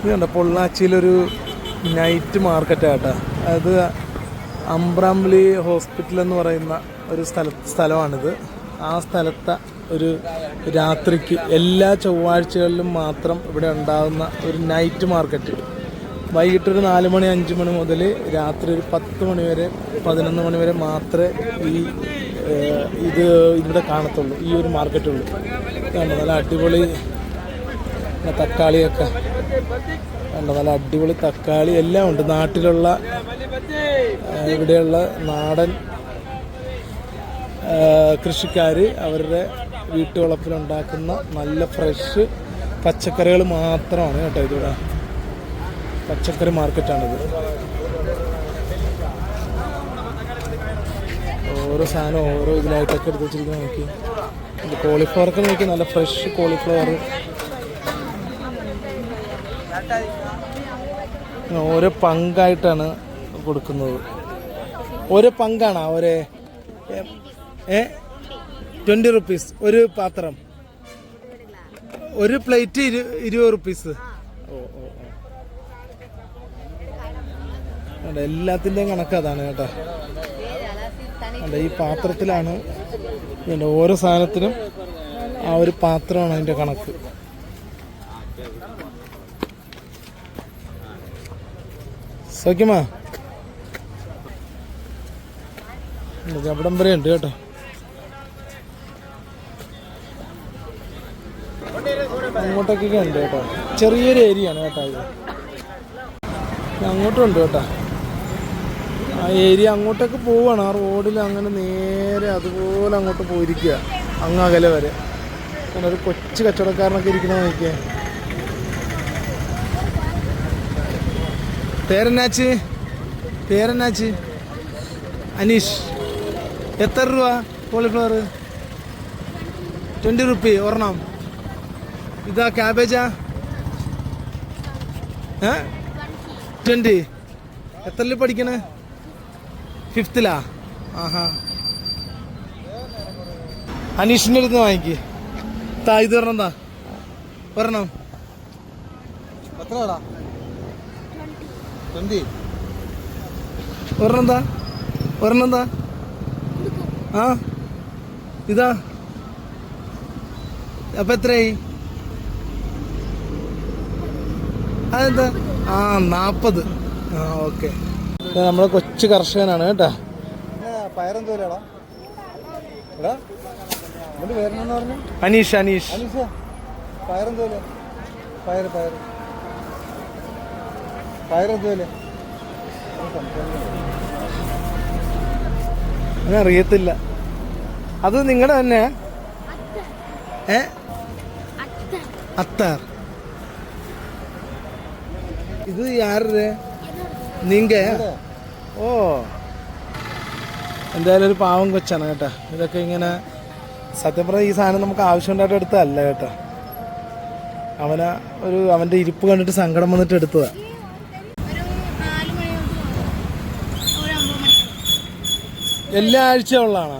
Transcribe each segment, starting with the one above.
ഇത് കണ്ട പൊള്ളാച്ചിയിലൊരു നൈറ്റ് മാർക്കറ്റാട്ടാ അത് അമ്പ്രാംലി ഹോസ്പിറ്റൽ എന്ന് പറയുന്ന ഒരു സ്ഥല സ്ഥലമാണിത്. ആ സ്ഥലത്തെ ഒരു രാത്രിക്ക് എല്ലാ ചൊവ്വാഴ്ചകളിലും മാത്രം ഇവിടെ ഉണ്ടാകുന്ന ഒരു നൈറ്റ് മാർക്കറ്റ് വൈകിട്ട് ഒരു നാല് മണി അഞ്ച് മണി മുതൽ രാത്രി ഒരു പത്ത് മണി വരെ പതിനൊന്ന് മണി വരെ മാത്രമേ ഈ ഇത് ഇവിടെ കാണത്തുള്ളൂ. ഈ ഒരു മാർക്കറ്റുള്ളൂ നല്ല അടിപൊളി തക്കാളിയൊക്കെ. കണ്ടോ നല്ല അടിപൊളി തക്കാളി എല്ലാം ഉണ്ട്. നാട്ടിലുള്ള ഇവിടെയുള്ള നാടൻ കൃഷിക്കാർ അവരുടെ വീട്ടുവളപ്പിലുണ്ടാക്കുന്ന നല്ല ഫ്രഷ് പച്ചക്കറികൾ മാത്രമാണ് കേട്ടോ ഇതിവിടെ. പച്ചക്കറി മാർക്കറ്റാണിത്. ഓരോ സാധനം ഓരോ ഇതിലായിട്ടൊക്കെ എടുത്ത് വെച്ചിരിക്കുന്നത് നോക്കി കോളിഫ്ലവർക്ക് നോക്കി നല്ല ഫ്രഷ് കോളിഫ്ലവർ ഓരോ പങ്കായിട്ടാണ് കൊടുക്കുന്നത്. ഒരു പങ്കാണ് ഒരേ ഏ? ട്വന്റി റുപ്പീസ് ഒരു പാത്രം. ഒരു പ്ലേറ്റ് ഇരു ഇരുപത് റുപ്പീസ്. ഓ എല്ലാത്തിന്റെയും കണക്ക് അതാണ് കേട്ടോ. ഈ പാത്രത്തിലാണ് ഓരോ സാധനത്തിനും ആ ഒരു പാത്രമാണ് അതിന്റെ കണക്ക്. സൗഖ്യമാ അവിടം വരെ ഉണ്ട് കേട്ടോ. അങ്ങോട്ടേക്കൊക്കെ ഉണ്ട് കേട്ടോ. ചെറിയൊരു ഏരിയ ആണ് കേട്ടോ ഇത്. അങ്ങോട്ടും ഉണ്ട് കേട്ടോ. ആ ഏരിയ അങ്ങോട്ടൊക്കെ പോവാണ്. ആ റോഡിൽ അങ്ങനെ നേരെ അതുപോലെ അങ്ങോട്ട് പോയിരിക്കുക അങ്ങ് അകലെ വരെ. അങ്ങനെ ഒരു കൊച്ചു കച്ചവടക്കാരനൊക്കെ ഇരിക്കണ നോക്കിയേ. പേരെന്നാച്ച്? പേരെന്നാച്ച്? അനീഷ്. എത്ര രൂപ കോളിഫ്ലവർ? ട്വന്റി റുപ്പി ഒരെണ്ണം. ഇതാ ക്യാബേജാ. ഏ? ട്വന്റി എത്രയിൽ പഠിക്കണേ? ഫിഫ്ത്തിലാ? ആഹാ. അനീഷിന്റെ അടുത്ത് വാങ്ങിക്ക്. താ ഇത് ഒരെണ്ണം താ. ഒരെണ്ണം. എത്രയാടാ ട്വന്റി ഒരെണ്ണം താ ആ? ഇതാ. അപ്പൊ എത്രയായി? അതെന്താ? ആ നാപ്പത്. ആ ഓക്കെ. നമ്മളെ കൊച്ചു കർഷകനാണ് കേട്ടാ. പയറെന്തോരാടാ എടാ എന്നിട്ട് പേരെന്നു പറഞ്ഞു. അനീഷ് അനീഷ്. അനീഷ പയറെന്തോല പയർ പയർ അങ്ങനെ അറിയത്തില്ല അത് നിങ്ങളുടെ തന്നെ? ഏ? അത്താർ. ഇത് ആരുടെ നിങ്ക? ഓ. എന്തായാലും ഒരു പാവം കൊച്ചാണ് കേട്ടോ. ഇതൊക്കെ ഇങ്ങനെ സത്യം പറഞ്ഞാൽ ഈ സാധനം നമുക്ക് ആവശ്യം ഉണ്ടായിട്ട് എടുത്തതല്ല കേട്ടോ. അവന ഒരു അവന്റെ ഇരിപ്പ് കണ്ടിട്ട് സങ്കടം വന്നിട്ട് എടുത്തതാ ഒരു നാല് മണി തൊട്ട് ഒരു അമ്പത് മണി എല്ലാ ആഴ്ചയും ഉള്ളതാണ്.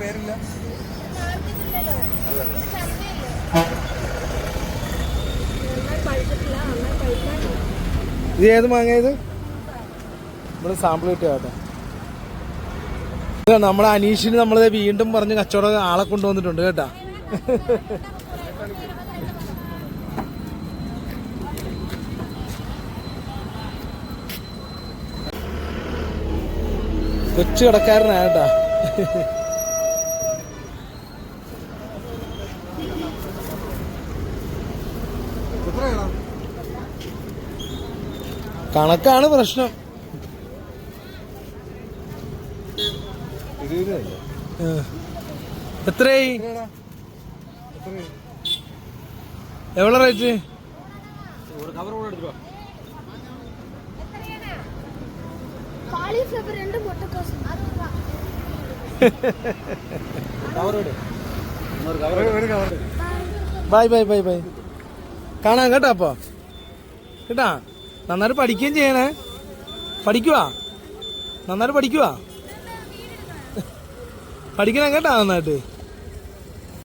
പേരില്ല? ഇത് ഏത് മാങ്ങ ഇത്? ഇവിടെ സാമ്പിൾ കിട്ടിയ കേട്ടോ. നമ്മളെ അനീഷിന് നമ്മളത് വീണ്ടും പറഞ്ഞ് കച്ചവടം ആളെ കൊണ്ടുവന്നിട്ടുണ്ട് കേട്ടാ. കൊച്ചു കടക്കാരനാ കേട്ടാ കണക്കാണ് പ്രശ്നം. എത്രയായി? എവിടെ റേറ്റ്? കവർ എടുത്തിട്ടോ ബൈ ബൈ ബൈ ബൈ. കാണാം കേട്ടോ അപ്പൊ. കേട്ടാ? നന്നായിട്ട് പഠിക്കുകയും ചെയ്യണേ. പഠിക്കുവാ? നന്നായിട്ട് പഠിക്കുവാ? പഠിക്കണം കേട്ടാ നന്നായിട്ട്.